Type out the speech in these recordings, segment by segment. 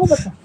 Oh.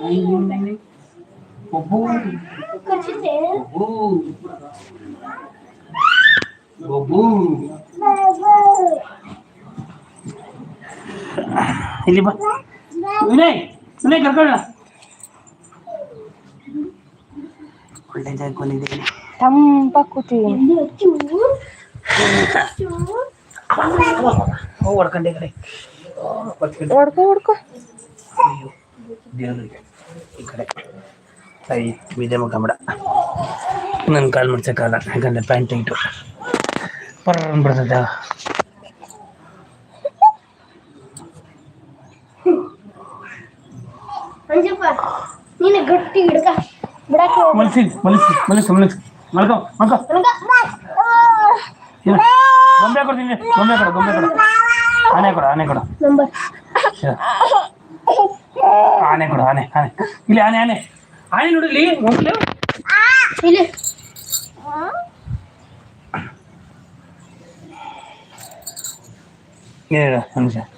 Aí, com bolo, com bolo, ಬೊಬ್ಬು ಇಲ್ಲಿ ಬಾ ವಿನಯ್ ವಿನಯ್ ಕರ್ಕೊಳ್ಳ ಒಳ್ಳೆ ಜಾಗ ಬಂದಿದ್ದೀನಿ ತಂಪ ಕೂತಿದ್ದೀನಿ ಹೋಗಿ ಹೊಡ್ಕೊಂಡೆ ಕಡೆ ಹೊಡ್ಕೊ ಹೊಡ್ಕೊ ದೇವ್ರಿಗೆ ಈ ಕಡೆ ಸೈ ಬಿದೆ ಮಗ ಬಿಡ ನನ್ನ ಕಾಲು ಮುಡ್ಸೋಕ್ಕಾಗಲ್ಲ ಯಾಕಂದ್ರೆ ಪ್ಯಾಂಟ್ ಇಟ್ಟು ಪರ್ ಬಿಡ್ತದ ಅಂಜಪ್ಪ ನೀನು ಗಟ್ಟಿ ಹಿಡ್ಕ. ಹೋಗ್ಬೇಡ. ಮಲಸಿ ಮಲಸಿ ಮಲಸಿ ಮಲಸಿ. ಮಲ್ಕೋ ಮಲ್ಕೋ. ಗೊಂಬೆ ಕೊಡ್ತೀನಿ ಗೊಂಬೆ ಕೊಡು ಗೊಂಬೆ ಕೊಡು ಆನೆ ಕೊಡು ಆನೆ ಕೊಡು. ಆನೆ ಕೊಡು ಆನೆ ಆನೆ. ಇಲ್ಲಿ ಆನೆ ಆನೆ. ಆನೆ ನೋಡಿಲಿ ಮೊದಲು ಇಲ್ಲಿ. Mira, mira, mira.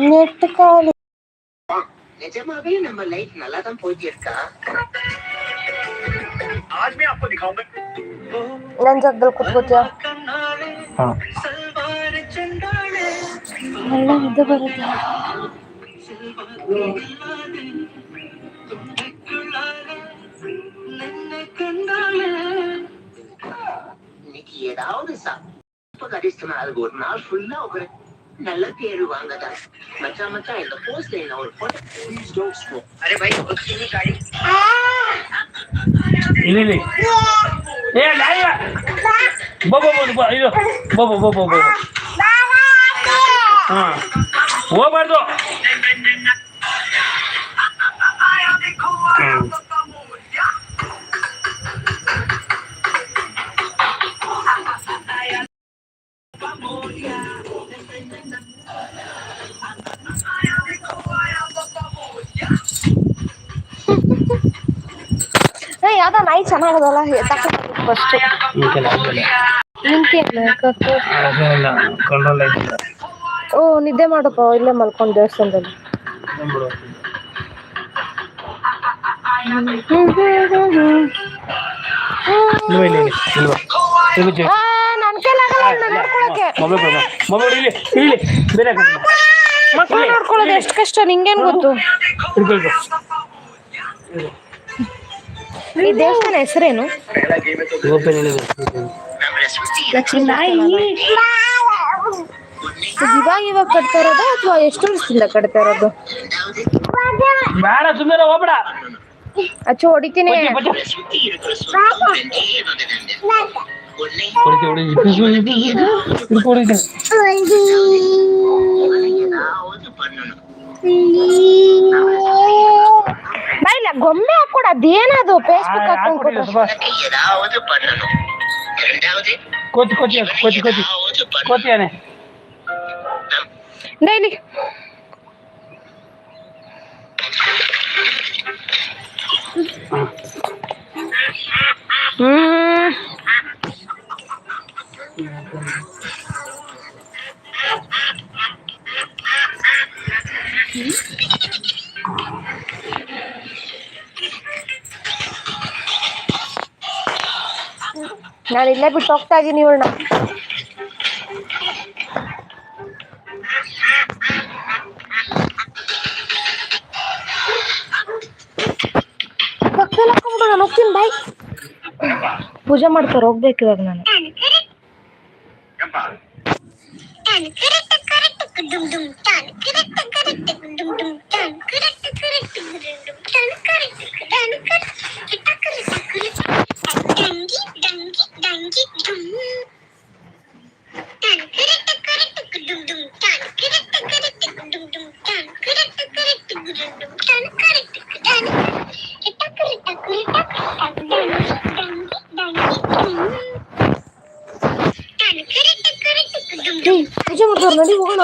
நெட் கால் நிஜமாவே நம்ம லைஃப் நல்லா தான் போயிட்டு இருக்கா आज मैं आपको दिखाऊँगा लंज अब्दुल खुद को क्या हाँ अल्लाह दबरता ஏதாவது சாப்பிட்டு அடிச்சுனா அதுக்கு ஒரு நாள் ஃபுல்லா ஒரு நல்ல பேரு வாங்கதான் மச்சான் மச்சான் இந்த போஸ்ட்ல என்ன ஒரு போட்டோ அரே பை இல்ல இல்ல. ஏய் லைவ். போ போ போ ஐயோ. போ போ போ போ போ. ஆ. ஓ ಬರ್ದು ಕೈಲಾಗಲ್ಲ ಚೆನ್ನಾಗದಲ್ಲ? ಫಸ್ಟ್ ಓ ನಿದ್ದೆ ಮೊಬೈಲ್ ಇಲ್ಲಿ ಇಲ್ಲಿ ಬೇರೆ ಕಡೆ. ಮಕ್ಕಳು ನೋಡ್ಕೊಳ್ಳೋದು ಎಷ್ಟು ಕಷ್ಟ ನಿಂಗೇನ್ ಗೊತ್ತು? ಈ ದೇವಸ್ಥಾನ ಹೆಸರೇನು ಇವಾಗ ಇವಾಗ ಕಟ್ತಾ ಇರೋದು ಅಥವಾ ಎಷ್ಟು ವರ್ಷದಿಂದ ಕಟ್ತಾ ಇರೋದು ಬೇಡ ಹೊಡಿತೀನಿ ಗೊಮ್ಮೆ Diana, do ah, peso, ah, cuatro, cuatro, cuatro, cuatro, cuatro, cuatro, cuatro, cuatro, cuatro, ನಾನು ಇಲ್ಲೇ ಬಿಟ್ಟು ಹೋಗ್ತಾ ಇದ್ದೀನಿ ಇವಳನ್ನ ಪಕ್ಕದಲ್ಲಿ ನಾನು ಹೋಗ್ತೀನಿ ಬಾಯ್ ಪೂಜೆ ಮಾಡ್ತಾರೆ ಹೋಗ್ಬೇಕು ಇವಾಗ ನಾನು ನಡಿ ಹೋಗೋಣ.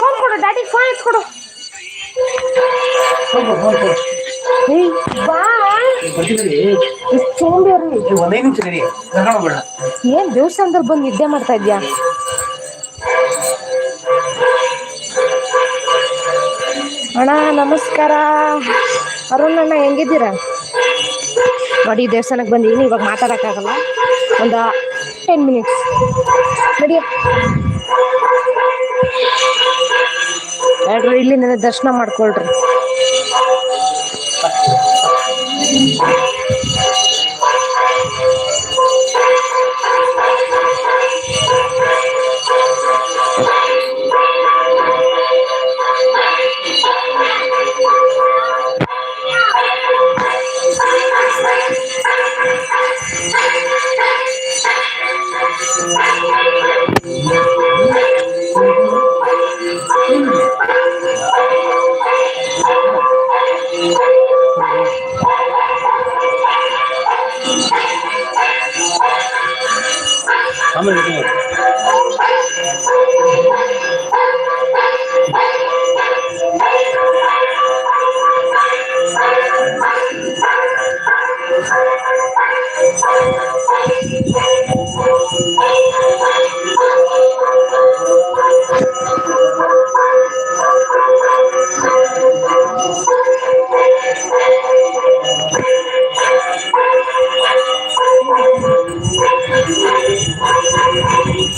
ಫೋನ್ ಕೊಡು, ಡ್ಯಾಡಿ ಫೋನ್ ಎತ್ಕೊಡು. ಏನ್ ದೇವಸ್ಥಾನದಲ್ಲಿ ಬಂದು ನಿದ್ದೆ ಮಾಡ್ತಾ ಇದ್ಯಾ? ಅಣ್ಣ, ನಮಸ್ಕಾರ. ಅರುಣ್ ಅಣ್ಣ, ಹೆಂಗಿದ್ದೀರಾ? ನೋಡಿ ದೇವಸ್ಥಾನಕ್ಕೆ ಬಂದಿದ್ದೀನಿ ಇವಾಗ ಮಾತಾಡೋಕ್ಕಾಗಲ್ಲ. ಒಂದು ಟೆನ್ ಮಿನಿಟ್ಸ್ ನಡಿಯ. ಹೇಳ್ರಿ ಇಲ್ಲಿ ದರ್ಶನ ಮಾಡ್ಕೊಳ್ರಿ. 밤을 늦으면